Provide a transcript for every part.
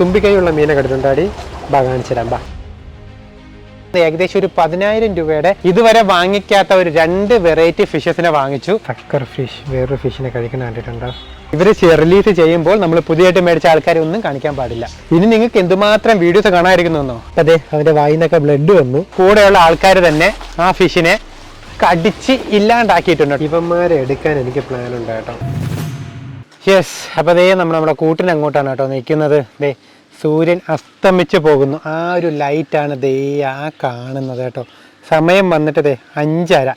തുമ്പിക്കൈയുള്ള മീനെ കണ്ടിട്ടുണ്ടാടി? ബാ കാണിച്ചു തരാം ബാ. ഏകദേശം ഒരു പതിനായിരം രൂപയുടെ ഇതുവരെ വാങ്ങിക്കാത്ത ഒരു രണ്ട് വെറൈറ്റി ഫിഷസിനെ വാങ്ങിച്ചു. സക്കർ ഫിഷ് വേറൊരു ഫിഷിനെ കഴിക്കുന്ന കണ്ടിട്ടുണ്ടോ? ഇവർ റിലീസ് ചെയ്യുമ്പോൾ നമ്മൾ പുതിയതായിട്ട് മേടിച്ച ആൾക്കാരെ ഒന്നും കാണിക്കാൻ പാടില്ല. ഇനി നിങ്ങൾക്ക് എന്തുമാത്രം വീഡിയോസ് കാണാതിരിക്കുന്നോ അതെ അവന്റെ വായിന്നൊക്കെ ബ്ലഡ് വന്നു. കൂടെയുള്ള ആൾക്കാർ തന്നെ ആ ഫിഷിനെ കടിച്ച് ഇല്ലാണ്ടാക്കിയിട്ടുണ്ട്. ഇവന്മാരെ എടുക്കാൻ എനിക്ക് പ്ലാൻ ഉണ്ട് കേട്ടോ. യെസ് അപ്പോൾ ദേ നമ്മൾ നമ്മുടെ കൂട്ടിന് അങ്ങോട്ടാണ് കേട്ടോ നിൽക്കുന്നത്. ദേ സൂര്യൻ അസ്തമിച്ച് പോകുന്നു. ആ ഒരു ലൈറ്റാണ് ദേ ആ കാണുന്നത് കേട്ടോ. സമയം വന്നിട്ട് ദേ അഞ്ചര.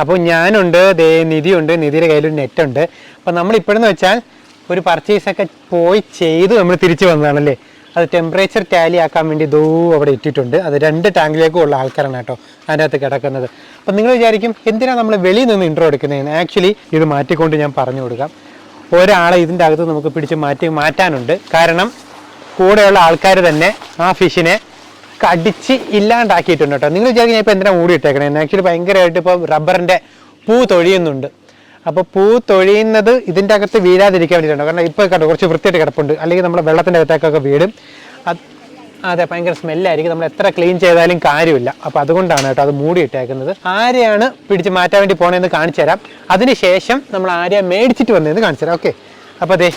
അപ്പോൾ ഞാനുണ്ട് ദേ നിധിയുണ്ട് നിധിയുടെ കയ്യിൽ കയ്യിലൊരു നെറ്റുണ്ട്. അപ്പോൾ നമ്മളിപ്പോഴെന്ന് വെച്ചാൽ ഒരു പർച്ചേസൊക്കെ പോയി ചെയ്ത് നമ്മൾ തിരിച്ചു വന്നതാണല്ലേ? അത് ടെമ്പറേച്ചർ ടാലി ആക്കാൻ വേണ്ടി ദൂ അവിടെ ഇട്ടിട്ടുണ്ട്. അത് രണ്ട് ടാങ്കിലേക്കും ഉള്ള ആൾക്കാരാണ് കേട്ടോ അതിന്റെ അകത്ത് കിടക്കുന്നത്. അപ്പം നിങ്ങൾ വിചാരിക്കും എന്തിനാണ് നമ്മൾ വെളിയിൽ നിന്ന് ഇൻട്രോ എടുക്കുന്നതെന്ന്? ആക്ച്വലി ഇത് മാറ്റിക്കൊണ്ട് ഞാൻ പറഞ്ഞു കൊടുക്കാം. ഒരാളെ ഇതിന്റെ അകത്ത് നമുക്ക് പിടിച്ച് മാറ്റി മാറ്റാനുണ്ട്. കാരണം കൂടെയുള്ള ആൾക്കാർ തന്നെ ആ ഫിഷിനെ കടിച്ച് ഇല്ലാണ്ടാക്കിയിട്ടുണ്ട് കേട്ടോ. നിങ്ങൾ വിചാരിക്കും ഞാൻ ഇപ്പോൾ എന്തിനാ മൂടി ഇട്ടേക്കണേ? ആക്ച്വലി ഭയങ്കരമായിട്ട് ഇപ്പോൾ റബ്ബറിന്റെ പൂ തൊഴിയുന്നുണ്ട്. അപ്പോൾ പൂ തൊഴിയുന്നത് ഇതിന്റെ അകത്ത് വീഴാതിരിക്കാൻ വേണ്ടിയിട്ടുണ്ട് കാരണം ഇപ്പോൾ കണ്ടോ കുറച്ച് വൃത്തിയായിട്ട് കിടപ്പുണ്ട്. അല്ലെങ്കിൽ നമ്മുടെ വെള്ളത്തിന്റെ അകത്തേക്കൊക്കെ വീടും അത് അതെ ഭയങ്കര സ്മെല്ലായിരിക്കും. നമ്മൾ എത്ര ക്ലീൻ ചെയ്താലും കാര്യമില്ല. അപ്പോൾ അതുകൊണ്ടാണ് കേട്ടോ അത് മൂടി ഇട്ടേക്കുന്നത്. ആരെയാണ് പിടിച്ച് മാറ്റാൻ വേണ്ടി പോകണമെന്ന് കാണിച്ചു തരാം. അതിനുശേഷം നമ്മൾ ആരെയാണ് മേടിച്ചിട്ട് വന്നതെന്ന് കാണിച്ചു തരാം. ഓക്കെ. അപ്പോൾ അതെ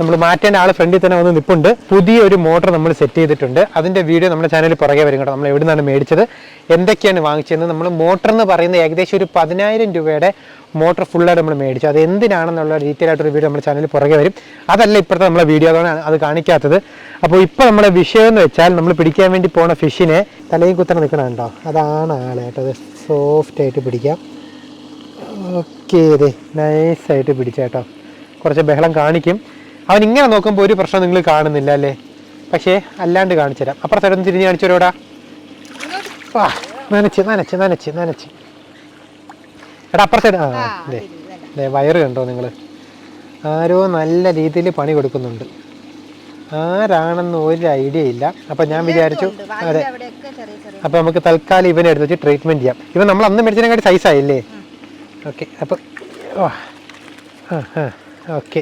നമ്മൾ മാറ്റേണ്ട ആൾ ഫ്രണ്ടിൽ തന്നെ വന്ന് നിൽപ്പുണ്ട് പുതിയൊരു മോട്ടർ നമ്മൾ സെറ്റ് ചെയ്തിട്ടുണ്ട്. അതിന്റെ വീഡിയോ നമ്മുടെ ചാനലിൽ പുറകെ വരും കേട്ടോ. നമ്മൾ എവിടെ നിന്നാണ് മേടിച്ചത്? എന്തൊക്കെയാണ് വാങ്ങിച്ചതെന്ന് നമ്മൾ മോട്ടർ എന്ന് പറയുന്നത് ഏകദേശം ഒരു പതിനായിരം രൂപയുടെ മോട്ടർ ഫുള്ളായിട്ട് നമ്മൾ മേടിച്ചു. അത് എന്തിനാണെന്നുള്ള ഡീറ്റെയിൽ ആയിട്ടൊരു വീഡിയോ നമ്മുടെ ചാനലിൽ പുറകെ വരും. അതല്ല ഇപ്പോഴത്തെ നമ്മളെ വീഡിയോ അതാണ് അത് കാണിക്കാത്തത്. അപ്പോൾ ഇപ്പോൾ നമ്മുടെ വിഷയം എന്ന് വെച്ചാൽ നമ്മൾ പിടിക്കാൻ വേണ്ടി പോണ ഫിഷിനെ തലയും കുത്തനെ നിൽക്കണമുണ്ടോ അതാണ് ആളെ കേട്ടോ. സോഫ്റ്റ് ആയിട്ട് പിടിക്കാം. ഓക്കെ അതെ നൈസായിട്ട് പിടിച്ചേട്ടോ കുറച്ച് ബഹളം കാണിക്കും. അവൻ ഇങ്ങനെ നോക്കുമ്പോൾ ഒരു പ്രശ്നം നിങ്ങൾ കാണുന്നില്ല അല്ലേ? പക്ഷേ അല്ലാണ്ട് കാണിച്ചു തരാം. അപ്പുറത്തോടൊന്ന് തിരിഞ്ഞ് കാണിച്ചോടാ വാ നനച്ച് നനച്ച് നനച്ച് നനച്ച്. എടാ അപ്പുറത്തെ ആ അതെ അതെ വയറ് കണ്ടോ നിങ്ങൾ? ആരോ നല്ല രീതിയിൽ പണി കൊടുക്കുന്നുണ്ട്. ആരാണെന്ന് ഒരു ഐഡിയ ഇല്ല. അപ്പം ഞാൻ വിചാരിച്ചു അതെ. അപ്പം നമുക്ക് തൽക്കാലം ഇവനെ എടുത്ത് വെച്ച് ട്രീറ്റ്മെന്റ് ചെയ്യാം. ഇവൻ നമ്മൾ അന്ന് മേടിച്ചതിനെക്കാട്ടി സൈസായില്ലേ ഓക്കെ അപ്പോൾ ആ ആ ഓക്കെ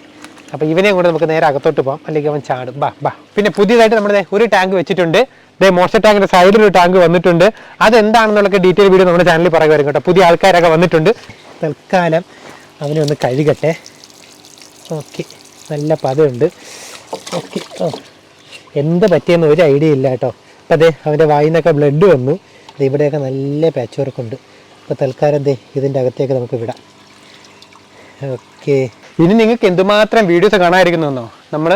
അപ്പോൾ ഇവനെയും കൂടെ നമുക്ക് നേരെ അകത്തോട്ട് പോകാം അല്ലെങ്കിൽ അവൻ ചാടും. ബാ ബാ. പിന്നെ പുതിയതായിട്ട് നമ്മുടെ ഒരു ടാങ്ക് വെച്ചിട്ടുണ്ട്. ഇതേ മോസ്റ്റർ ടാങ്കിന്റെ സൈഡിൽ ഒരു ടാങ്ക് വന്നിട്ടുണ്ട്. അതെന്താണെന്നുള്ളൊക്കെ ഡീറ്റെയിൽ വീഡിയോ നമ്മുടെ ചാനലിൽ പറയുക വരും കേട്ടോ. പുതിയ ആൾക്കാരൊക്കെ വന്നിട്ടുണ്ട്. തൽക്കാലം അവനെ ഒന്ന് കഴുകട്ടെ. ഓക്കെ. നല്ല പതയുണ്ട്. ഓക്കെ. ഓ എന്ത് പറ്റിയെന്ന് ഒരു ഐഡിയ ഇല്ല കേട്ടോ. അപ്പം അതെ അവന്റെ വായിൽ നിന്നൊക്കെ ബ്ലഡ് വന്നു. ദേ ഇവിടെയൊക്കെ നല്ല പാച്ച് വർക്കുണ്ട് അപ്പോൾ തൽക്കാലം ദേ ഇതിന്റെ അകത്തേക്ക് നമുക്ക് വിടാം. ഓക്കെ. ഇനി നിങ്ങൾക്ക് എന്തുമാത്രം വീഡിയോസ് കാണാതിരിക്കുന്നോ നമ്മൾ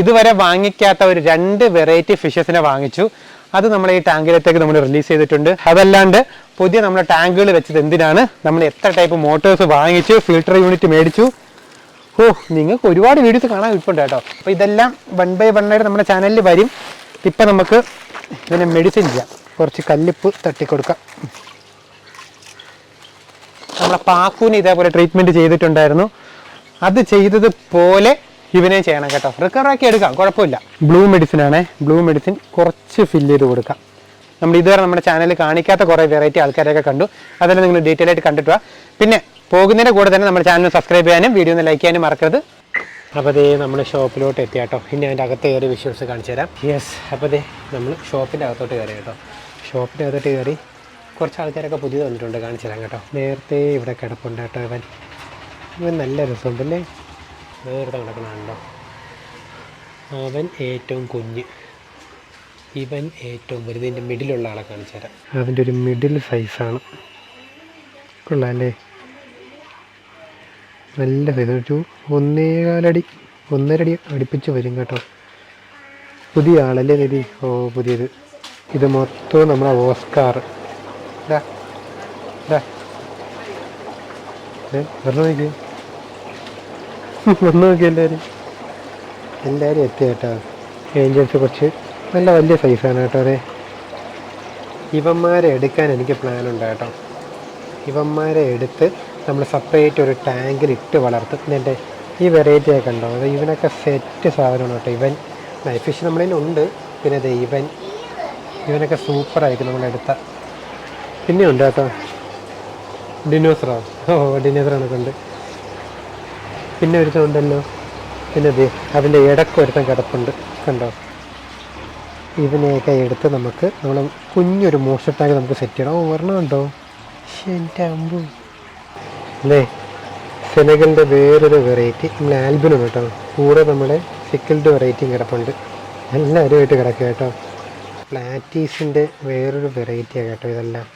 ഇതുവരെ വാങ്ങിക്കാത്ത ഒരു രണ്ട് വെറൈറ്റി ഫിഷസിനെ വാങ്ങിച്ചു. അത് നമ്മൾ ഈ ടാങ്കിലത്തേക്ക് നമ്മൾ റിലീസ് ചെയ്തിട്ടുണ്ട്. അതല്ലാണ്ട് പുതിയ നമ്മുടെ ടാങ്കുകൾ വെച്ചത് എന്തിനാണ്? നമ്മൾ എത്ര ടൈപ്പ് മോട്ടോഴ്സ് വാങ്ങിച്ചു ഫിൽട്ടർ യൂണിറ്റ് മേടിച്ചു. ഓ നിങ്ങൾക്ക് ഒരുപാട് വീഡിയോസ് കാണാൻ ഇപ്പുണ്ട് കേട്ടോ. അപ്പോൾ ഇതെല്ലാം വൺ ബൈ വൺ ആയിട്ട് നമ്മുടെ ചാനലിൽ വരും. ഇപ്പം നമുക്ക് ഇതിനെ മെഡിസിൻ ചെയ്യാം. കുറച്ച് കല്ലിപ്പ് തട്ടിക്കൊടുക്കാം. നമ്മളെ പാക്കൂന് ഇതേപോലെ ട്രീറ്റ്മെന്റ് ചെയ്തിട്ടുണ്ടായിരുന്നു. അത് ചെയ്തത് പോലെ ഇവനെ ചെയ്യണം കേട്ടോ. റിക്കവർ ആക്കി എടുക്കാം കുഴപ്പമില്ല. ബ്ലൂ മെഡിസിൻ ആണേ. ബ്ലൂ മെഡിസിൻ കുറച്ച് ഫില്ല് ചെയ്ത് കൊടുക്കാം. നമ്മൾ ഇതുവരെ നമ്മുടെ ചാനലിൽ കാണിക്കാത്ത കുറേ വെറൈറ്റി ആൾക്കാരെയൊക്കെ കണ്ടു. അതെല്ലാം നിങ്ങൾ ഡീറ്റെയിൽ ആയിട്ട് കണ്ടിട്ട് വാ. പിന്നെ പോകുന്നതിന്റെ കൂടെ തന്നെ നമ്മുടെ ചാനൽ സബ്സ്ക്രൈബ് ചെയ്യാനും വീഡിയോ ഒന്ന് ലൈക്ക് ചെയ്യാനും മറക്കരുത്. അപ്പോൾ ദേ നമ്മൾ ഷോപ്പിലോട്ട് എത്തി കേട്ടോ ഇനി അതിന്റെ അകത്ത് കയറി വിഷ്വൽസ് കാണിച്ചു തരാം. യെസ് അപ്പോൾ ദേ നമ്മൾ ഷോപ്പിന്റെ അകത്തോട്ട് കയറി കേട്ടോ. ഷോപ്പിന്റെ അകത്തോട്ട് കയറി കുറച്ച് ആൾക്കാരൊക്കെ പുതിയത് വന്നിട്ടുണ്ട് കാണിച്ചു തരാം കേട്ടോ. നേരത്തെ ഇവിടെ കിടപ്പുണ്ട് കേട്ടോ ഇവൻ. ഇവൻ നല്ല രസമുണ്ടല്ലേ? നേരത്തെ കിടക്കണുണ്ടോ അവൻ ഏറ്റവും കുഞ്ഞ്. ഇവൻ ഏറ്റവും വലുത്. ഇതിന്റെ മിഡിലുള്ള ആളെ കാണിച്ചു തരാം. അതിന്റെ ഒരു മിഡിൽ സൈസാണ് കൊള്ളാല്ലേ? നല്ല സൈസ് ഒരു ഒന്നേകാലടി ഒന്നരടി അടുപ്പിച്ച് വരും കേട്ടോ. പുതിയ ആളല്ലേ നിധി? ഓ പുതിയത്. ഇത് മൊത്തം നമ്മളെ ഓസ്കാർ. ഇതാ ഇതാ ഏ നോക്കിയേ നോക്കി. വന്നു നോക്കി എല്ലാവരും. എല്ലാവരും എത്തി കേട്ടോ. ഏഞ്ചൽസ് കുറച്ച് നല്ല വലിയ സൈസാണ് കേട്ടോ അതെ. ഇവന്മാരെ എടുക്കാൻ എനിക്ക് പ്ലാൻ ഉണ്ട് കേട്ടോ. ഇവന്മാരെ എടുത്ത് നമ്മൾ സെപ്പറേറ്റ് ഒരു ടാങ്കിൽ ഇട്ട് വളർത്തും. ഇതിന്റെ ഈ വെറൈറ്റി ഒക്കെ ഉണ്ടോ? അത് ഇവനൊക്കെ സെറ്റ് സാധനമാണ് കേട്ടോ ഇവൻ. നൈഫ് ഫിഷ് നമ്മളതിൽ ഉണ്ട്. പിന്നെ അതെ ഇവൻ. ഇവനൊക്കെ സൂപ്പറായിരിക്കും നമ്മളെടുത്ത പിന്നെ ഉണ്ട് കേട്ടോ. ഡിനോസറോ ഓ ഡിനോസറാണൊക്കെ ഉണ്ട്. പിന്നെ ഒരുത്തം ഉണ്ടല്ലോ പിന്നെ ദേ അതിന്റെ ഇടയ്ക്ക് ഒരുത്തം കിടപ്പുണ്ട്. കണ്ടോ? ഇതിനെയൊക്കെ എടുത്ത് നമുക്ക് നമ്മൾ കുഞ്ഞൊരു ടാങ്ക് നമുക്ക് സെറ്റ് ചെയ്യണം. ഓ ഉണ്ടോ എന്റെ അമ്പു. അല്ലേ സെനഗലിന്റെ വേറൊരു വെറൈറ്റി നമ്മൾ ആൽബിനും കേട്ടോ. കൂടെ നമ്മുടെ സിക്കിൾഡ് വെറൈറ്റിയും കിടപ്പുണ്ട്. എല്ലാവരുമായിട്ട് കിടക്കുക കേട്ടോ. പ്ലാറ്റീസിന്റെ വേറൊരു വെറൈറ്റിയാണ് കേട്ടോ ഇതെല്ലാം.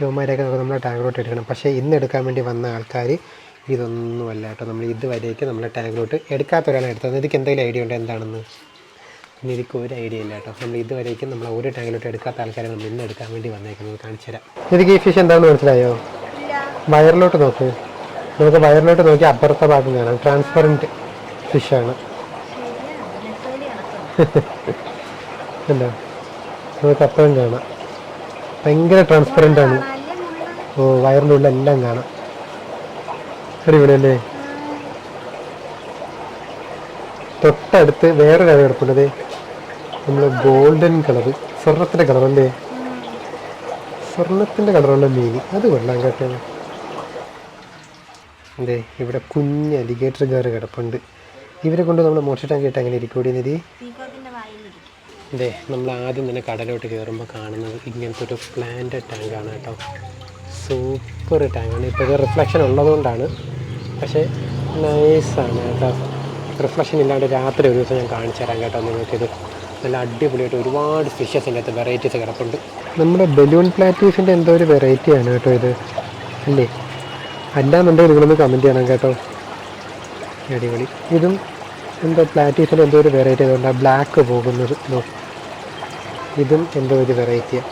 യുവമാരെയൊക്കെ നമുക്ക് നമ്മുടെ ടാങ്കിലോട്ട് എടുക്കണം. പക്ഷേ ഇന്ന് എടുക്കാൻ വേണ്ടി വന്ന ആൾക്കാർ ഇതൊന്നുമല്ല കേട്ടോ. നമ്മൾ ഇതുവരേക്ക് നമ്മൾ ടാങ്കിലോട്ട് എടുക്കാത്ത ഒരാളെ എടുത്തത് ഇതിക്ക് എന്തെങ്കിലും ഐഡിയ ഉണ്ടോ? എന്താണെന്ന്? പിന്നെ ഇതിക്ക് ഒരു ഐഡിയ ഇല്ല കേട്ടോ. നമ്മൾ ഇതുവരേക്കും നമ്മൾ ഒരു ടാങ്കിലോട്ട് എടുക്കാത്ത ആൾക്കാരെ നമ്മൾ ഇന്ന് എടുക്കാൻ വേണ്ടി വന്നേക്കുന്നത് കാണിച്ചു തരാം. ഇതിക്ക് ഈ ഫിഷ് എന്താണെന്ന് മനസ്സിലായോ? വയറിലോട്ട് നോക്ക്. നമുക്ക് വയറിലോട്ട് നോക്കി അപ്പുറത്തെ ഭാഗം കാണാം. ട്രാൻസ്പെറന്റ് ഫിഷാണ് എന്താ നമുക്ക് അപ്പുറം കാണാം. ഭയങ്കര ട്രാൻസ്പെറന്റ് ആണ്. ഓ വയറിന്റെ ഉള്ളിൽ എല്ലാം കാണാം. അടിപൊളി അല്ലേ തൊട്ടടുത്ത് വേറെ കഥ കിടപ്പുള്ളത് നമ്മൾ ഗോൾഡൻ കളർ സ്വർണത്തിന്റെ കളർ അല്ലേ സ്വർണത്തിന്റെ കളറുള്ള മീൻ അത് വെള്ളം കേട്ടോ. അതെ ഇവിടെ കുഞ്ഞ് അലിഗേറ്റർ കാർ കിടപ്പുണ്ട്. ഇവരെ കൊണ്ട് നമ്മൾ മോട്ടർ ടാങ്ക് ഇട്ട് അങ്ങനെ ഇരിക്കൂടി നിധി അതെ നമ്മൾ ആദ്യം തന്നെ കടലോട്ട് കയറുമ്പോൾ കാണുന്നത് ഇങ്ങനത്തെ ഒരു പ്ലാന്റ് ടാങ്കാണ് കേട്ടോ. സൂപ്പർ ടാങ്കാണ്. ഇപ്പോൾ ഇത് റിഫ്ലക്ഷൻ ഉള്ളതുകൊണ്ടാണ് പക്ഷേ നൈസാണ് കേട്ടോ റിഫ്ലക്ഷൻ ഇല്ലാണ്ട് രാത്രി ഒരു ദിവസം ഞാൻ കാണിച്ചു തരാം കേട്ടോ നിങ്ങൾക്കിത്. നല്ല അടിപൊളിയായിട്ട് ഒരുപാട് ഫിഷസ് ഇതിന്റെ അകത്ത് വെറൈറ്റീസ് കിടപ്പുണ്ട്. നമ്മുടെ ബലൂൺ പ്ലാറ്റീസിന്റെ എന്തോ ഒരു വെറൈറ്റിയാണ് കേട്ടോ ഇത്. അല്ലേ? അല്ലാന്നുണ്ടെങ്കിൽ നിങ്ങളൊന്ന് കമന്റ് ചെയ്യണം കേട്ടോ. അടിപൊളി. ഇതും എന്തോ പ്ലാറ്റീസിന്റെ എന്തോ ഒരു വെറൈറ്റി അതുകൊണ്ടാണ് ബ്ലാക്ക് പോകുന്നത്. ഇതും. എന്തോ ഒരു വെറൈറ്റിയാണ്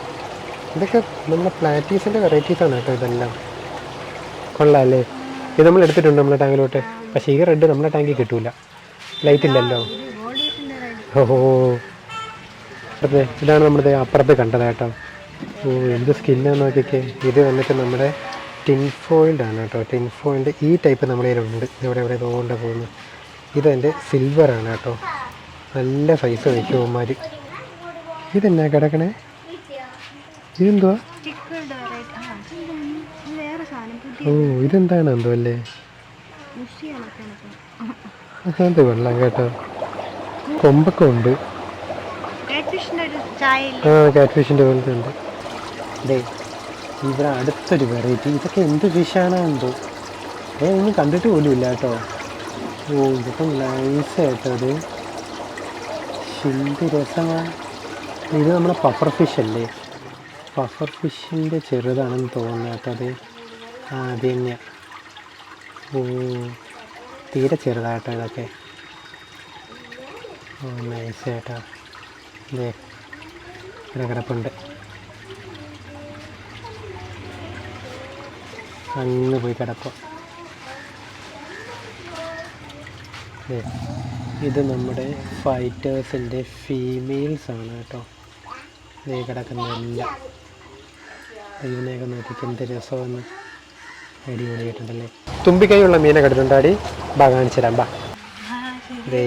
ഇതൊക്കെ നമ്മുടെ പ്ലാറ്റീസിന്റെ വെറൈറ്റീസാണ് കേട്ടോ ഇതെല്ലാം. കൊള്ളാം അല്ലേ? ഇത് നമ്മൾ എടുത്തിട്ടുണ്ട് നമ്മുടെ ടാങ്കിലോട്ട്. പക്ഷേ ഈ റെഡ് നമ്മുടെ ടാങ്കിൽ കിട്ടൂല. ലൈറ്റ് ഇല്ലല്ലോ. ഓഹോ അതെ ഇതാണ് നമ്മുടെ അപ്പുറത്ത് കണ്ടത് കേട്ടോ. ഓ എന്ത് സ്കിന്നാന്ന് നോക്കിക്കേ. ഇത് വന്നിട്ട് നമ്മുടെ ടിൻ ഫോയിൽഡ് ആണ് കേട്ടോ. ടിൻ ഫോയിൽഡ് ഈ ടൈപ്പ് നമ്മുടെ കയ്യിലുണ്ട് ഇവിടെ ഇവിടെ ഇതുകൊണ്ട് പോകുന്നു. ഇതെന്റെ സിൽവറാണ് കേട്ടോ. നല്ല സൈസ് വയ്ക്കുമാർ ഇതെന്നാ കിടക്കണേ? ഇതെന്തുവാ? ഓ ഇതെന്താണ് എന്തോ അല്ലേ? അതെ വെള്ളം കേട്ടോ. കൊമ്പൊക്കെ ഉണ്ട്. ആ കാറ്റ് ഫിഷിന്റെ പോലത്തെ ഉണ്ട്. അതെ ഇവിടെ അടുത്തൊരു വെറൈറ്റി ഇതൊക്കെ എന്ത് ഫിഷാണോ എന്തോ? ഏ ഒന്നും കണ്ടിട്ട് പോലും ഇല്ല കേട്ടോ. ഓ ഇതൊക്കെ നൈസ് കേട്ടോ അത്. എന്ത് രസമാണ് ഇത് നമ്മളെ പഫർ ഫിഷ് അല്ലേ? പഫർ ഫിഷിന്റെ ചെറുതാണെന്ന് തോന്നുന്നു കേട്ടോ അത്. ആ ഓ തീരെ ചെറുതായിട്ടോ ഇതൊക്കെ? ഓ നൈസ് ഇതേ ഇവിടെ കിടപ്പുണ്ട്. അങ്ങ് പോയി കിടക്കും. ദേ, ഇത് നമ്മുടെ ഫൈറ്റേഴ്സിന്റെ ഫീമെയിൽസ് ആണ് കേട്ടോ. നീ കിടക്കുന്നതെല്ലാം. ഇതിനെയൊക്കെ നോക്കിക്ക് എന്ത് അടിപൊളിയായിട്ടുണ്ടല്ലേ? തുമ്പിക്കൈയുള്ള മീനെ കണ്ടിട്ടുണ്ടാടി? ബാ കാണിച്ചു തരാം ബാ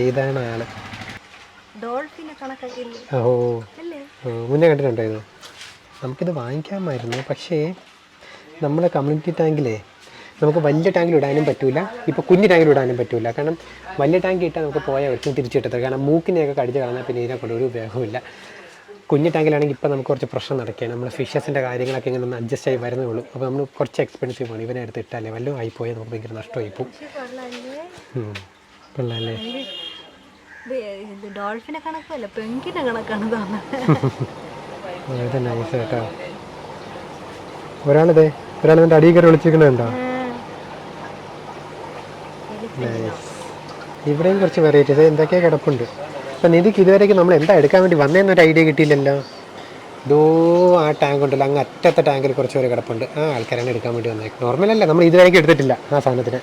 ഇതാണ് ആൾ ഓ. മുന്നേ കണ്ടിട്ടുണ്ടോ ഇത് നമുക്കിത് വാങ്ങിക്കാമായിരുന്നു പക്ഷേ നമ്മുടെ കമ്മ്യൂണിറ്റി ടാങ്കിലേ നമുക്ക് വലിയ ടാങ്കിൽ ഇടാനും പറ്റൂല ഇപ്പോൾ കുഞ്ഞു ടാങ്കിൽ ഇടാനും പറ്റൂല. കാരണം വലിയ ടാങ്ക് ഇട്ടാൽ നമുക്ക് പോയാൽ ഒരിക്കലും തിരിച്ചു കിട്ടത്തില്ല. കാരണം മൂക്കിനെയൊക്കെ കടിച്ച് കളഞ്ഞാൽ പിന്നെ ഇതിനെ കൊണ്ട് ഒരു ഉപയോഗമില്ല കുഞ്ഞു ടാങ്കിലാണെങ്കിൽ ഇപ്പോൾ നമുക്ക് കുറച്ച് പ്രശ്നം നടക്കുകയാണ്. നമ്മൾ ഫിഷസിന്റെ കാര്യങ്ങളൊക്കെ ഇങ്ങനെ ഒന്ന് അഡ്ജസ്റ്റ് ആയി വരുന്നേ ഉള്ളൂ. അപ്പോൾ നമ്മൾ കുറച്ച് എക്സ്പെൻസീവ് ആണ്. ഇവനെ എടുത്ത് ഇട്ടാലേ വല്ലതും ആയിപ്പോയാൽ നമുക്ക് ഭയങ്കര നഷ്ടമായി പോകും. കൊള്ളാല്ലേ ഡോൾഫിനെ കണക്കല്ല പെങ്കിനെ കണക്കാണ് തോന്നുന്നത് വളരെ നൈസ് കേട്ടോ. ഒരാളിതേ ഒരാൾ എന്റെ അടിയിൽ കയറി വിളിച്ചിരിക്കണുണ്ടോ ഇവിടെയും കുറച്ച് വെറൈറ്റീസ് എന്തൊക്കെയാ കിടപ്പുണ്ട്. അപ്പം നിധിക്ക് ഇതുവരേക്കും നമ്മൾ എന്താ എടുക്കാൻ വേണ്ടി വന്നതെന്നൊരു ഐഡിയ കിട്ടിയില്ലല്ലോ? ഇതോ ആ ടാങ്ക് ഉണ്ടല്ലോ. അങ്ങ് അറ്റത്തെ ടാങ്കിൽ കുറച്ച് പേര് കിടപ്പുണ്ട്. ആ ആൾക്കാരാണ് എടുക്കാൻ വേണ്ടി വന്നേക്കും നോർമലല്ല നമ്മൾ ഇതുവരേക്കും എടുത്തിട്ടില്ല ആ സാധനത്തിന്.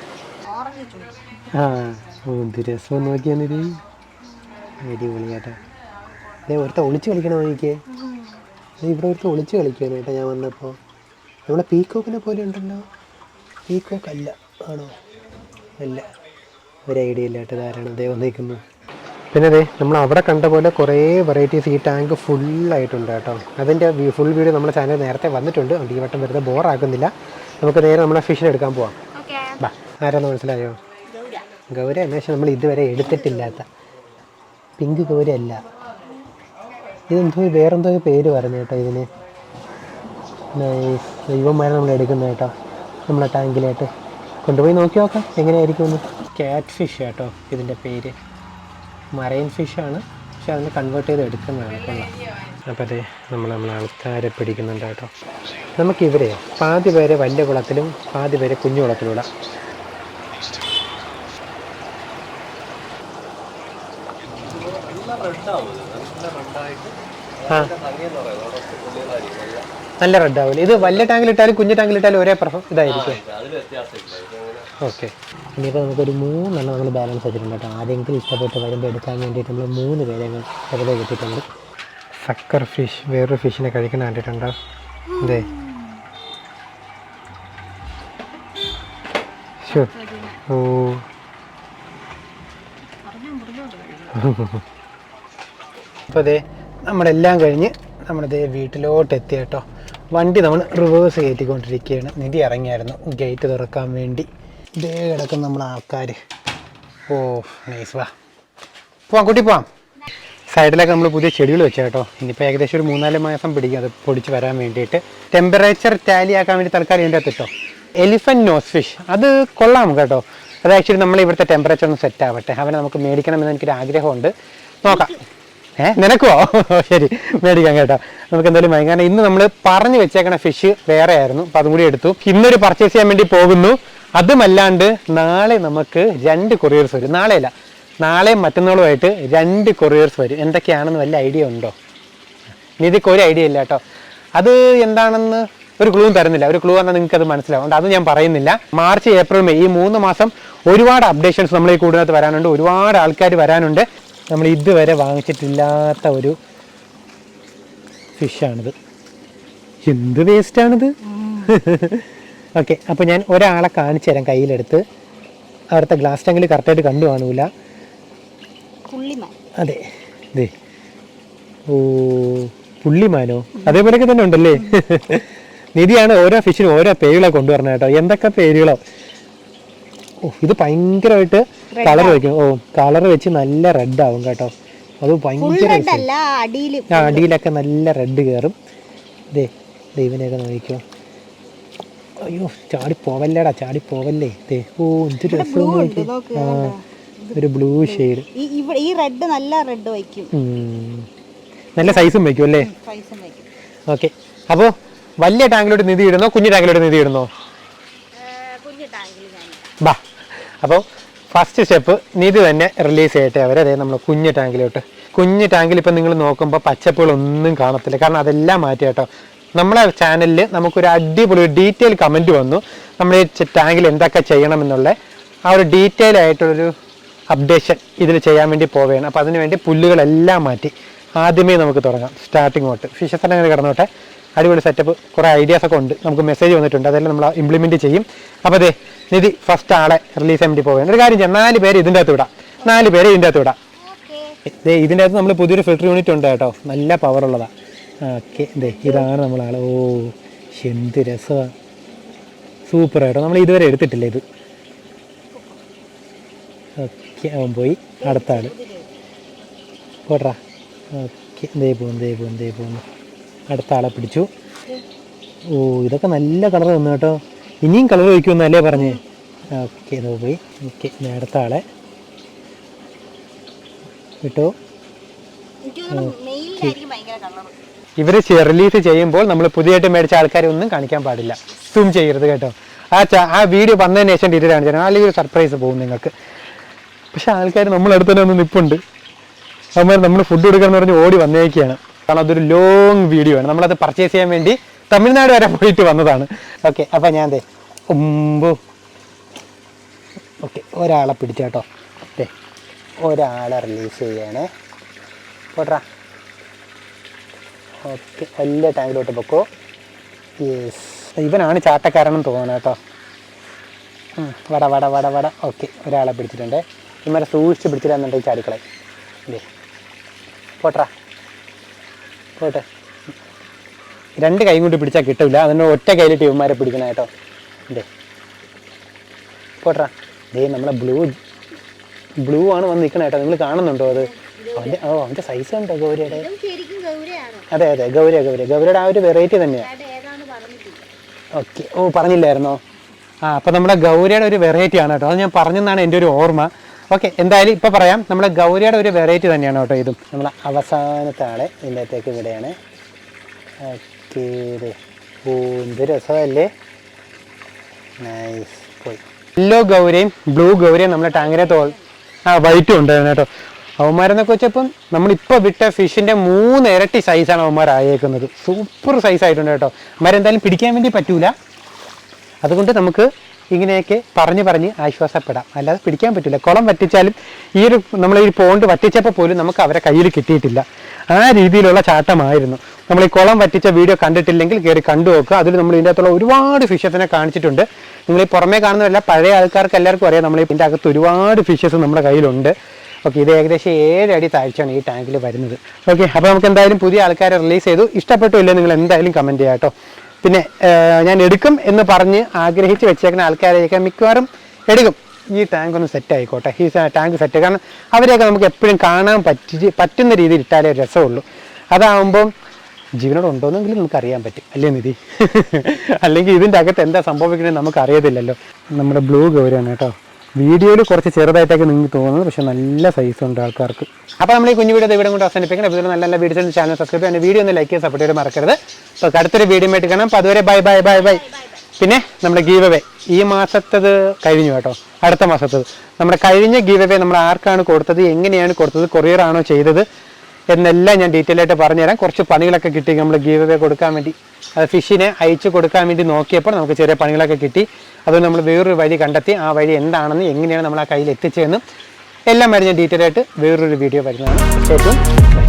ആ രസം നോക്കിയാ നിധി? അടിപൊളി അതെ ഒരുത്ത ഒളിച്ച് കളിക്കണോ എനിക്ക് ഇവിടെ ഒരുത്ത ഒളിച്ച് കളിക്കുകയാണ് കേട്ടോ ഞാൻ വന്നപ്പോൾ നമ്മളെ പീക്കോക്കിനെ പോലെ ഉണ്ടല്ലോ. പീക്കോക്ക് അല്ല ആണോ? അല്ല. ഒരു ഐഡിയ ഇല്ലാട്ട് ധാരാളം അതേ ദേ വന്നേക്കുന്നത് പിന്നെ അതെ നമ്മൾ അവിടെ കണ്ട പോലെ കുറേ വെറൈറ്റീസ് ഈ ടാങ്ക് ഫുള്ളായിട്ടുണ്ട് കേട്ടോ. അതിന്റെ ഫുൾ വീഡിയോ നമ്മുടെ ചാനൽ നേരത്തെ വന്നിട്ടുണ്ട്. അതുകൊണ്ട് ഈ വട്ടം വെറുതെ ബോറാക്കുന്നില്ല നമുക്ക് നേരെ നമ്മളെ ഫിഷിനെ എടുക്കാൻ പോവാം. ബാ ആരാന്ന് മനസ്സിലായോ? ഗൗര. എന്ന് വെച്ചാൽ നമ്മൾ ഇതുവരെ എടുത്തിട്ടില്ലാത്ത. പിങ്ക് ഗൗര അല്ല ഇതെന്തോ വേറെന്തോ പേര് പറഞ്ഞു കേട്ടോ ഇതിന്. നൈസ് ദൈവന്മാരെ നമ്മൾ എടുക്കുന്ന കേട്ടോ. നമ്മളെ ടാങ്കിലായിട്ട് കൊണ്ടുപോയി നോക്കി നോക്കാം എങ്ങനെയായിരിക്കും ഒന്ന്? ക്യാറ്റ് ഫിഷ് കേട്ടോ ഇതിന്റെ പേര്. മറൈൻ ഫിഷാണ് പക്ഷെ അതിന് കൺവേർട്ട് ചെയ്ത് എടുക്കുന്നതാണ്. കൊള്ളാം. അപ്പോൾ അതെ നമ്മൾ നമ്മൾ ആൾക്കാരെ പിടിക്കുന്നുണ്ട് കേട്ടോ. നമുക്കിവിടെ പാതി പേരെ വലിയ കുളത്തിലും പാതി പേരെ കുഞ്ഞു കുളത്തിലൂടെ. നല്ല റെഡ് ആവില്ല ഇത് വലിയ ടാങ്കിലിട്ടാലും കുഞ്ഞു ടാങ്കിലിട്ടാലും ഒരേ പ്രഫം ഇതായിരിക്കും. ഓക്കെ. ഇനിയിപ്പോൾ നമുക്കൊരു മൂന്നെണ്ണം നമ്മൾ ബാലൻസ് വെച്ചിട്ടുണ്ട് കേട്ടോ. ആരെങ്കിലും ഇഷ്ടപ്പെട്ട് വരുമ്പോൾ എടുക്കാൻ വേണ്ടിയിട്ട് നമ്മൾ മൂന്ന് പേരെ വെറുതെ കിട്ടിയിട്ടുണ്ട് സക്കർ ഫിഷ് വേറൊരു ഫിഷിനെ കഴിക്കുന്ന കണ്ടിട്ടുണ്ടോ? അതെ ഓ. അപ്പോൾ അതെ നമ്മളെല്ലാം കഴിഞ്ഞ് നമ്മളിതേ വീട്ടിലോട്ട് എത്തി കേട്ടോ. വണ്ടി നമ്മൾ റിവേഴ്സ് കയറ്റിക്കൊണ്ടിരിക്കുകയാണ്. നിധി ഇറങ്ങിയായിരുന്നു. ഗേറ്റ് തുറക്കാൻ വേണ്ടി. ഇതേ കിടക്കുന്ന നമ്മളെ ആൾക്കാർ ഓ നൈസ് വാ. പോവാം കുട്ടി പോവാം. സൈഡിലൊക്കെ നമ്മൾ പുതിയ ചെടികൾ വെച്ചാൽ കേട്ടോ ഇനിയിപ്പോൾ ഏകദേശം ഒരു മൂന്നാൽ മാസം പിടിക്കും അത് പൊടിച്ച് വരാൻ വേണ്ടിയിട്ട്. ടെമ്പറേച്ചർ ടാലി ആക്കാൻ വേണ്ടി തൽക്കാലം ഇതിന്റെ അകത്ത് ഇട്ടോ. എലിഫന്റ് നോസ് ഫിഷ് അത് കൊള്ളാം കേട്ടോ. അത് ആക്ച്വലി നമ്മൾ ഇവിടുത്തെ ടെമ്പറേച്ചർ ഒന്ന് സെറ്റ് ആവട്ടെ. അവനെ നമുക്ക് മേടിക്കണമെന്ന് എനിക്കൊരു ആഗ്രഹമുണ്ട്. നോക്കാം. ഏ നിനക്കുവോ? ശരി. മേടിക്കാം കേട്ടോ. നമുക്ക് എന്തായാലും വാങ്ങാം ഇന്ന് നമ്മൾ പറഞ്ഞു വെച്ചേക്കണ ഫിഷ് വേറെ ആയിരുന്നു. അപ്പം അതും കൂടി എടുത്തു. ഇന്നൊരു പർച്ചേസ് ചെയ്യാൻ വേണ്ടി പോകുന്നു. അതുമല്ലാണ്ട് നാളെ നമുക്ക് രണ്ട് കൊറിയേഴ്സ് വരും. നാളെയല്ല നാളെയും മറ്റന്നാളുമായിട്ട് രണ്ട് കൊറിയേഴ്സ് വരും. എന്തൊക്കെയാണെന്ന് വല്ല ഐഡിയ ഉണ്ടോ? നിധിക്ക് ഒരു ഐഡിയ ഇല്ല കേട്ടോ. അത് എന്താണെന്ന് ഒരു ക്ലൂ തരുന്നില്ല. ഒരു ക്ലൂ പറഞ്ഞാൽ നിങ്ങൾക്ക് അത് മനസ്സിലാവും അത് ഞാൻ പറയുന്നില്ല. മാർച്ച് ഏപ്രിൽ മെയ് ഈ മൂന്ന് മാസം ഒരുപാട് അപ്ഡേഷൻസ് നമ്മൾ ഈ കൂടുതലത്ത് വരാനുണ്ട്. ഒരുപാട് ആൾക്കാർ വരാനുണ്ട്. നമ്മൾ ഇതുവരെ വാങ്ങിച്ചിട്ടില്ലാത്ത ഒരു ഫിഷാണിത് എന്ത് വേസ്റ്റാണിത് ഓക്കെ അപ്പോൾ ഞാൻ ഒരാളെ കാണിച്ചു തരാം കയ്യിലെടുത്ത്. അവിടുത്തെ ഗ്ലാസ് ടാങ്കിൽ കറക്റ്റായിട്ട് കണ്ടു കാണൂല. അതെ ദേ. ഓ പുള്ളിമാനോ? അതേപോലെയൊക്കെ തന്നെ ഉണ്ടല്ലേ? നിധിയാണ് ഓരോ ഫിഷിനും ഓരോ പേരുകളെ കൊണ്ടുവരണം കേട്ടോ. എന്തൊക്കെ പേരുകളോ? ഓ ഇത് ഭയങ്കരമായിട്ട് കളർ വെക്കും. ഓ കളർ വെച്ച് നല്ല റെഡ് ആവും കേട്ടോ. അത് ഭയങ്കര അടിയിലൊക്കെ നല്ല റെഡ് കയറും ദേ ദൈവനെയൊക്കെ നോക്കിക്കോ. അയ്യോ ചാടി പോവല്ലേടാ ചാടി പോവല്ലേ ഓ എന്ത് രസം ഒരു ബ്ലൂ ഷെയ്ഡ് ഈ റെഡ് നല്ല റെഡ് വയ്ക്കും. നല്ല സൈസും വയ്ക്കും അല്ലേ? ഓക്കെ അപ്പോൾ വലിയ ടാങ്കിലോട്ട് നിധി ഇടുന്നോ കുഞ്ഞു ടാങ്കിലോട്ട് നിധി ഇടുന്നോ? ബാ. അപ്പോൾ ഫസ്റ്റ് സ്റ്റെപ്പ് നിധി തന്നെ റിലീസ് ചെയ്യട്ടെ അവരെ. അതെ നമ്മൾ കുഞ്ഞു ടാങ്കിലോട്ട് കുഞ്ഞു ടാങ്കിൽ ഇപ്പം നിങ്ങൾ നോക്കുമ്പോൾ പച്ചപ്പുകളൊന്നും കാണത്തില്ല. കാരണം അതെല്ലാം മാറ്റി കേട്ടോ. നമ്മളെ ചാനലിൽ നമുക്കൊരു അടിപൊളി ഡീറ്റെയിൽ കമന്റ് വന്നു. നമ്മൾ ഈ ടാങ്കിൽ എന്തൊക്കെ ചെയ്യണമെന്നുള്ള ആ ഒരു ഡീറ്റെയിൽ ആയിട്ടുള്ളൊരു അപ്ഡേഷൻ ഇതിൽ ചെയ്യാൻ വേണ്ടി പോവുകയാണ്. അപ്പോൾ അതിന് വേണ്ടി പുല്ലുകളെല്ലാം മാറ്റി ആദ്യമേ നമുക്ക് തുടങ്ങാം. സ്റ്റാർട്ടിങ് തൊട്ട്. ഫിഷസ് തന്നെ കിടന്നോട്ടെ. അടിപൊളി സെറ്റപ്പ് കുറേ ഐഡിയാസ് ഒക്കെ ഉണ്ട്. നമുക്ക് മെസ്സേജ് വന്നിട്ടുണ്ട്. അതെല്ലാം നമ്മൾ ഇംപ്ലിമെന്റ് ചെയ്യും. അപ്പോൾ അതെ നിധി ഫസ്റ്റ് ആളെ റിലീസ് ചെയ്യാൻ വേണ്ടി പോവുകയാണ്. ഒരു കാര്യം ചെയ്യാം. നാല് പേര് ഇതിന്റെ അകത്ത് വിടാം. നാല് പേര് ഇതിന്റെ അകത്ത് വിടാം. ഇതിന്റെ അകത്ത് നമ്മൾ പുതിയൊരു ഫിൽറ്റർ യൂണിറ്റ് ഉണ്ട് കേട്ടോ. നല്ല പവർ ഉള്ളതാണ് ഓക്കെ ദേ ഇതാണ് ആൾ ഓ എന്ത് രസമാണ് സൂപ്പർ ആയിട്ടോ നമ്മൾ ഇതുവരെ എടുത്തിട്ടില്ല ഇത്. ഓക്കെ അവൻ പോയി. അടുത്ത ആൾ പോട്ടാ ഓക്കെ ദേ പോകുന്നു ദേ പോകുന്നു ദേ പോകുന്നു അടുത്ത ആളെ പിടിച്ചു. ഓ ഇതൊക്കെ നല്ല കളർ വന്നു കേട്ടോ. ഇനിയും കളർ വയ്ക്കുമെന്നല്ലേ പറഞ്ഞേ. ഓക്കെ ഇത് പോയി. ഓക്കെ അടുത്ത ആളെ കിട്ടോ എനിക്ക് ഇവർ റിലീസ് ചെയ്യുമ്പോൾ നമ്മൾ പുതിയതായിട്ട് മേടിച്ച ആൾക്കാരെ ഒന്നും കാണിക്കാൻ പാടില്ല. സൂം ചെയ്യരുത് കേട്ടോ. ആ ആ വീഡിയോ വന്നതിന് ശേഷം ഡീറ്റെയിൽ കാണിച്ചു തരാം അല്ലെങ്കിൽ ഒരു സർപ്രൈസ് പോകും നിങ്ങൾക്ക്. പക്ഷേ ആൾക്കാർ നമ്മളടുത്ത് തന്നെ ഒന്ന് നിപ്പുണ്ട്. അവന്മാർ നമ്മൾ ഫുഡ് കൊടുക്കാന്ന് പറഞ്ഞ് ഓടി വന്നേക്കാണ്. കാരണം അതൊരു ലോങ് വീഡിയോ ആണ്. നമ്മളത് പർച്ചേസ് ചെയ്യാൻ വേണ്ടി തമിഴ്നാട് വരെ പോയിട്ട് വന്നതാണ്. ഓക്കെ അപ്പം ഞാൻ ദേ ഒമ്പോ ഓക്കെ ഒരാളെ പിടിച്ചേട്ടോ. ദേ ഒരാളെ റിലീസ് ചെയ്യണേ. പോട്രാ. ഓക്കെ വലിയ ടാങ്കിലോട്ട് പൊക്കോ? യെസ് ഇവനാണ് ചാട്ടക്കാരനെന്ന് തോന്നണം കേട്ടോ. വട വട വട വട. ഓക്കെ ഒരാളെ പിടിച്ചിട്ടുണ്ട്. ഇവരെ സൂക്ഷിച്ച് പിടിച്ചില്ലാന്നുണ്ടെങ്കിൽ ചാടിക്കളെ. ഇല്ലേ പോട്ടറാ പോട്ടെ. രണ്ട് കൈ കൊണ്ട് പിടിച്ചാൽ കിട്ടില്ല അതിന് ഒറ്റ കയ്യിലിട്ട് ഇവന്മാരെ പിടിക്കണം കേട്ടോ. അല്ലേ പോട്ടറാ ദേ നമ്മളെ ബ്ലൂ ബ്ലൂ ആണ് വന്ന് നിൽക്കണം കേട്ടോ. നിങ്ങൾ കാണുന്നുണ്ടോ അത്? അവന്റെ ഓ അവന്റെ സൈസ് കണ്ടോ ഗൗരിയുടെ? അതെ അതെ ഗൗരിയ ഗൗരിയ. ഗൗരിയുടെ ആ ഒരു വെറൈറ്റി തന്നെയാണ് ഓക്കെ. ഓ പറഞ്ഞില്ലായിരുന്നോ? ആ അപ്പം നമ്മുടെ ഗൗരിയുടെ ഒരു വെറൈറ്റി ആണ് കേട്ടോ. അത് ഞാൻ പറഞ്ഞെന്നാണ് എന്റെ ഒരു ഓർമ്മ. ഓക്കെ എന്തായാലും ഇപ്പോൾ പറയാം. നമ്മുടെ ഗൗരിയുടെ ഒരു വെറൈറ്റി തന്നെയാണ് കേട്ടോ ഇതും. നമ്മൾ അവസാനത്തെ ആളെ ഇതിന്റെ അകത്തേക്ക് ഇവിടെയാണ്. ഓക്കെ ഓ എന്ത് രസമല്ലേ? നൈസ് പോയി. യെല്ലോ ഗൗരയും ബ്ലൂ ഗൗരയും നമ്മുടെ ടാങ്കിനെ തോൾ ആ വൈറ്റും ഉണ്ടായിരുന്നു കേട്ടോ. അവന്മാരെന്നൊക്കെ വെച്ചപ്പം നമ്മളിപ്പോൾ വിട്ട ഫിഷിന്റെ മൂന്ന് ഇരട്ടി സൈസാണ് അവന്മാർ ആയേക്കുന്നത്. സൂപ്പർ സൈസ് ആയിട്ടുണ്ട് കേട്ടോ. അവന്മാരെന്തായാലും പിടിക്കാൻ വേണ്ടി പറ്റൂല. അതുകൊണ്ട് നമുക്ക് ഇങ്ങനെയൊക്കെ പറഞ്ഞ് പറഞ്ഞ് ആശ്വാസപ്പെടാം. അല്ലാതെ പിടിക്കാൻ പറ്റില്ല കുളം വറ്റിച്ചാലും ഈ ഒരു നമ്മൾ ഈ പോണ്ട് വറ്റിച്ചപ്പോൾ പോലും നമുക്ക് അവരെ കയ്യിൽ കിട്ടിയിട്ടില്ല. ആ രീതിയിലുള്ള ചാട്ടമായിരുന്നു. നമ്മൾ ഈ കുളം വറ്റിച്ച വീഡിയോ കണ്ടിട്ടില്ലെങ്കിൽ കയറി കണ്ടു നോക്കുക. അതിൽ നമ്മൾ ഇതിന്റെ അകത്തുള്ള ഒരുപാട് ഫിഷസിനെ കാണിച്ചിട്ടുണ്ട്. നിങ്ങൾ ഈ പുറമേ കാണുന്നതല്ല പഴയ ആൾക്കാർക്ക് എല്ലാവർക്കും അറിയാം. നമ്മൾ ഇതിന്റെ അകത്ത് ഒരുപാട് ഫിഷസ് നമ്മുടെ കയ്യിലുണ്ട്. ഓക്കെ ഇത് ഏകദേശം ഏഴ് അടി താഴ്ചയാണ് ഈ ടാങ്കിൽ വരുന്നത്. ഓക്കെ അപ്പോൾ നമുക്ക് എന്തായാലും പുതിയ ആൾക്കാരെ റിലീസ് ചെയ്തു. ഇഷ്ടപ്പെട്ടു ഇല്ല നിങ്ങൾ എന്തായാലും കമന്റ് ചെയ്യാം കേട്ടോ. പിന്നെ ഞാൻ എടുക്കും എന്ന് പറഞ്ഞ് ആഗ്രഹിച്ച് വെച്ചേക്കുന്ന ആൾക്കാരെയൊക്കെ മിക്കവാറും എടുക്കും. ഈ ടാങ്ക് ഒന്ന് സെറ്റ് ആയിക്കോട്ടെ. ഈ ടാങ്ക് സെറ്റ് കാരണം അവരെയൊക്കെ നമുക്ക് എപ്പോഴും കാണാൻ പറ്റി പറ്റുന്ന രീതിയിൽ ഇട്ടാലേ രസമുള്ളൂ. അതാവുമ്പം ജീവനോട് ഉണ്ടോയെന്നെങ്കിലും നമുക്ക് അറിയാൻ പറ്റും. അല്ലേ നിധി? അല്ലെങ്കിൽ ഇതിന്റെ അകത്ത് എന്താ സംഭവിക്കുന്നത് നമുക്ക് അറിയത്തില്ലല്ലോ. നമ്മുടെ ബ്ലൂ ഗൗരവാണ് കേട്ടോ. വീഡിയോയിൽ കുറച്ച് ചെറുതായിട്ടൊക്കെ നിങ്ങൾക്ക് തോന്നുന്നത് പക്ഷേ നല്ല സൈസ് ഉണ്ട് ആൾക്കാർക്ക്. അപ്പോൾ നമ്മൾ ഈ കുഞ്ഞു വീഡിയോ ഇവിടെ കൊണ്ട് അവസാനിപ്പിക്കണം. അപ്പോൾ നല്ല നല്ല വീഡിയോസ് ചാനൽ സബ്സ്ക്രൈബ് ചെയ്യാൻ വീഡിയോ ഒന്ന് ലൈക്ക് സപ്പോർട്ട് ചെയ്യാൻ മറക്കരുത്. അപ്പോൾ അടുത്തൊരു വീഡിയോ ആയിട്ട് കാണാം. അപ്പോൾ അതുവരെ ബൈ ബൈ ബൈ ബൈ പിന്നെ നമ്മുടെ ഗീവ് അവേ ഈ മാസത്തത് കഴിഞ്ഞു കേട്ടോ. അടുത്ത മാസത്തത്. നമ്മുടെ കഴിഞ്ഞ ഗീവ് അവേ നമ്മൾ ആർക്കാണ് കൊടുത്തത്? എങ്ങനെയാണ് കൊടുത്തത്? കൊറിയറാണോ ചെയ്തത്? എന്നെല്ലാം ഞാൻ ഡീറ്റെയിൽ ആയിട്ട് പറഞ്ഞുതരാം. കുറച്ച് പണികളൊക്കെ കിട്ടി നമ്മൾ ഗീവ് അവേ കൊടുക്കാൻ വേണ്ടി. ഫിഷിനെ അയച്ചു കൊടുക്കാൻ വേണ്ടി നോക്കിയപ്പോൾ നമുക്ക് ചെറിയ പണികളൊക്കെ കിട്ടി. അത് നമ്മൾ വേറൊരു വഴി കണ്ടെത്തി. ആ വഴി എന്താണെന്ന് എങ്ങനെയാണ് നമ്മൾ ആ കയ്യിൽ എത്തിച്ചതെന്നും എല്ലാം വരെ ഞാൻ ഡീറ്റെയിൽ ആയിട്ട് വേറൊരു വീഡിയോ വരുന്നതാണ്. ശേഷം